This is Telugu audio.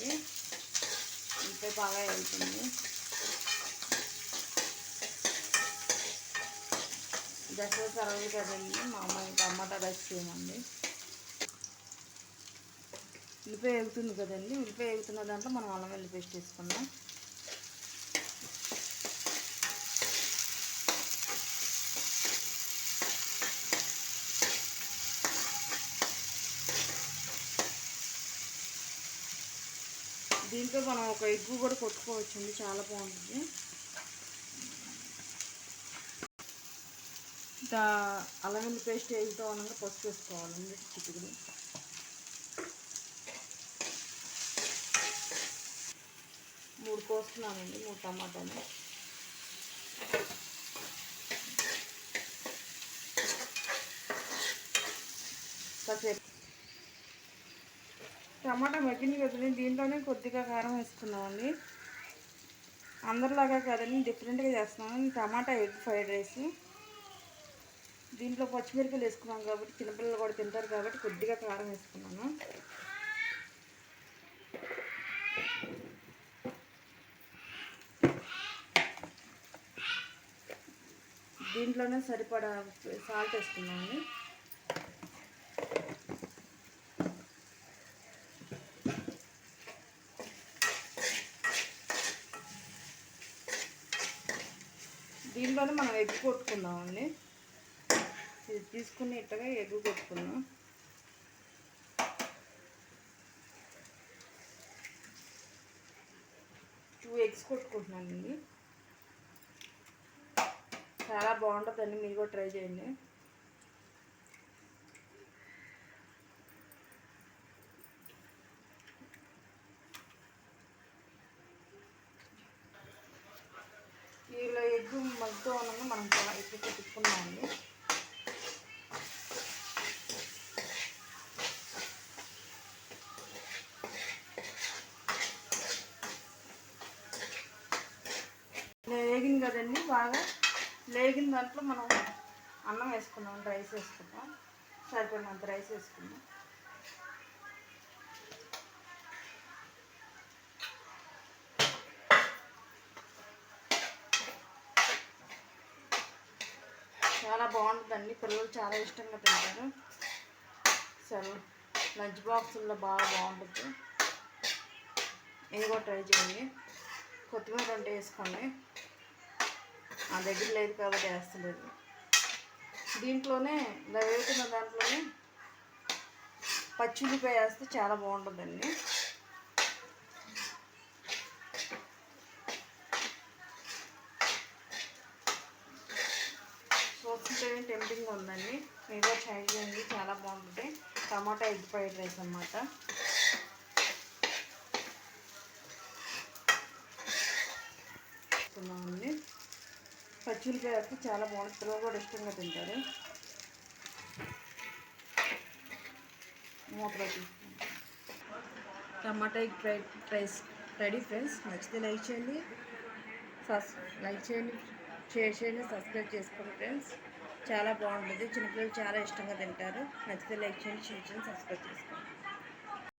మనకి ఉల్లిపాయ బాగా వెళ్తుంది దసరా సెలవులు కదండి మా అమ్మాయి టమాటా రైస్ చేయమండి ఉల్లిపాయ వేగుతుంది కదండి ఉల్లిపాయ వేగుతున్న దాంట్లో మనం అల్లం వెల్లి పేస్ట్ వేసుకుందాం. దీంతో మనం ఒక ఎగ్ కూడా కొట్టుకోవచ్చండి చాలా బాగుంటుంది. ఇంకా అల్లం వెల్లి పేస్ట్ వేగుతూ ఉండగా పసుపు వేసుకోవాలండి చిటికలు. మూడు కోస్తున్నానండి మూడు టమాటాలు. కాసేపు టమాటా మగ్గింది కదండి దీంట్లోనే కొద్దిగా కారం వేసుకున్నామండి అందరిలాగా కదండి డిఫరెంట్గా చేస్తున్నాం టమాటా ఎగ్ ఫ్రైడ్ రైస్. దీంట్లో పచ్చిమిరపకాయలు వేసుకున్నాం కాబట్టి చిన్నపిల్లలు కూడా తింటారు కాబట్టి కొద్దిగా కారం వేసుకున్నాను. దీంట్లోనే సరిపడా సాల్ట్ వేసుకున్నామండి దీనిలోనే మనం ఎగ్ కొట్టుకుందామండి. ఇది తీసుకుని ఇట్టగా ఎగ్ కొట్టుకున్నాం టూ ఎగ్స్ కొట్టుకుంటున్నానండి. చాలా బాగుంటుందండి. మీరు కూడా ట్రై చేయండి ఇలా ఎగ్ మగ్గుతూ ఉన్నాము మనం ఎగ్ పెట్టుకున్నామండి లేగింది కదండి బాగా లేగిన దాంట్లో మనం అన్నం వేసుకున్నాం రైస్ వేసుకున్నాం సరిపడినంత రైస్ వేసుకున్నాం చాలా బాగుంటుందండి. పిల్లలు చాలా ఇష్టంగా తింటారు. సరే లంచ్ బాక్సుల్లో బాగా బాగుంటుంది. ఇది కూడా ట్రై చేయండి. కొత్తిమీర అంటే వేసుకోండి. ఆ దగ్గర లేదు కాబట్టి వేస్తలేదు. దీంట్లోనే ఇలా వేస్తున్న దాంట్లోనే పచ్చి వేస్తే చాలా బాగుంటుందండి. చూస్తుంటేనే టెంపింగ్ ఉందండి. మీరు ట్రై చేయండి చాలా బాగుంటుంది. టమాటా ఎగ్ ఫ్రైడ్ రైస్ అనమాట అండి పచ్చిమిరపకాయ అయితే చాలా బాగుంటుంది పిల్లలు కూడా ఇష్టంగా తింటారు. మూతలో tomato egg fried rice ready friends. నచ్చితే లైక్ చేయండి. సస్ లైక్ చేయండి. షేర్ చేయండి సబ్స్క్రైబ్ చేసుకోండి ఫ్రెండ్స్ చాలా బాగుంటుంది. చిన్నపిల్లలు చాలా ఇష్టంగా తింటారు. నచ్చితే లైక్ చేయండి షేర్ చేయండి సబ్స్క్రైబ్ చేసుకోండి.